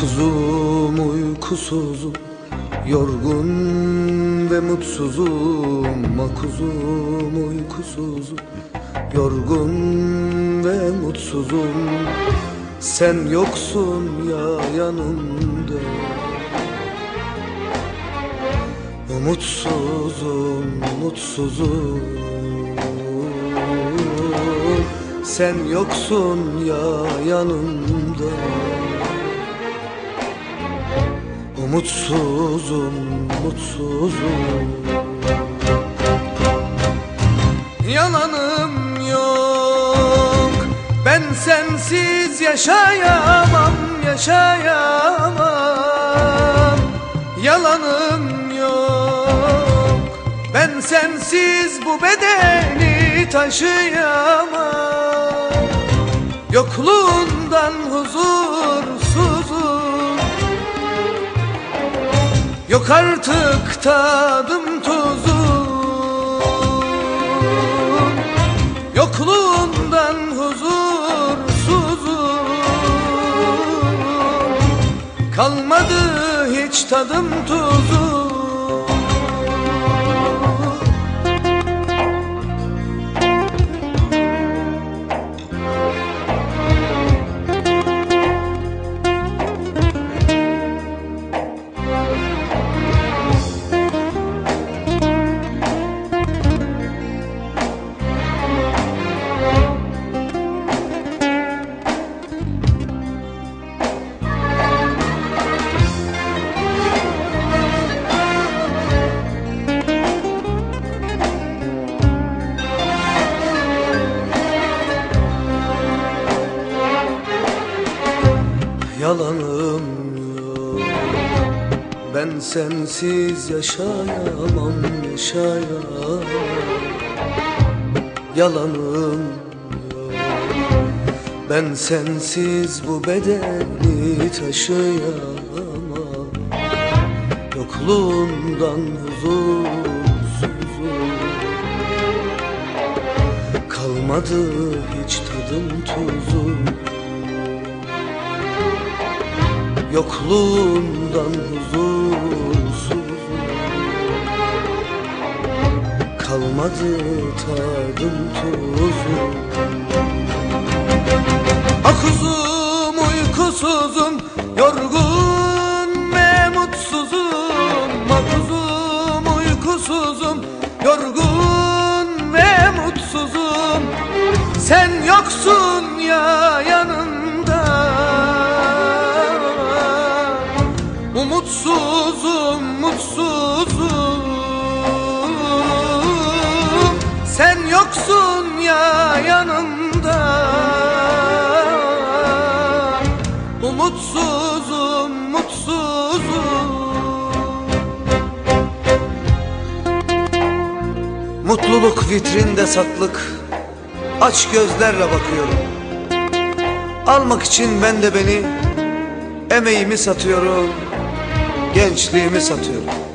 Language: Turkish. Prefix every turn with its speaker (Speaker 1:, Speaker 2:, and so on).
Speaker 1: Makuzum uykusuzum Yorgun ve mutsuzum. Makuzum uykusuzum Yorgun ve mutsuzum. Sen yoksun ya yanımda. Umutsuzum, mutsuzum Sen yoksun ya yanımda Umutsuzum, mutsuzum Yalanım yok. Ben sensiz yaşayamam, yaşayamam. Yalanım yok. Ben sensiz bu bedeni taşıyamam. Yokluğundan huzursuzum Yok artık tadım tuzum Yokluğundan huzursuzum. Kalmadı hiç tadım tuzum Ben sensiz yaşayamam yaşayamam. Yalanım yok. Ben sensiz bu bedeni taşıyamam. Yokluğundan huzursuzum. Kalmadı hiç tadım tuzum Yokluğundan huzursuz. Kalmadı tadım tuzum Akuzum uykusuzum Yorgun Umutsuzum, mutsuzum. Sen yoksun ya yanımda. Umutsuzum, mutsuzum. Mutluluk vitrinde saklık Aç gözlerle bakıyorum. Almak için ben de beni Emeğimi satıyorum Gençliğimi satıyorum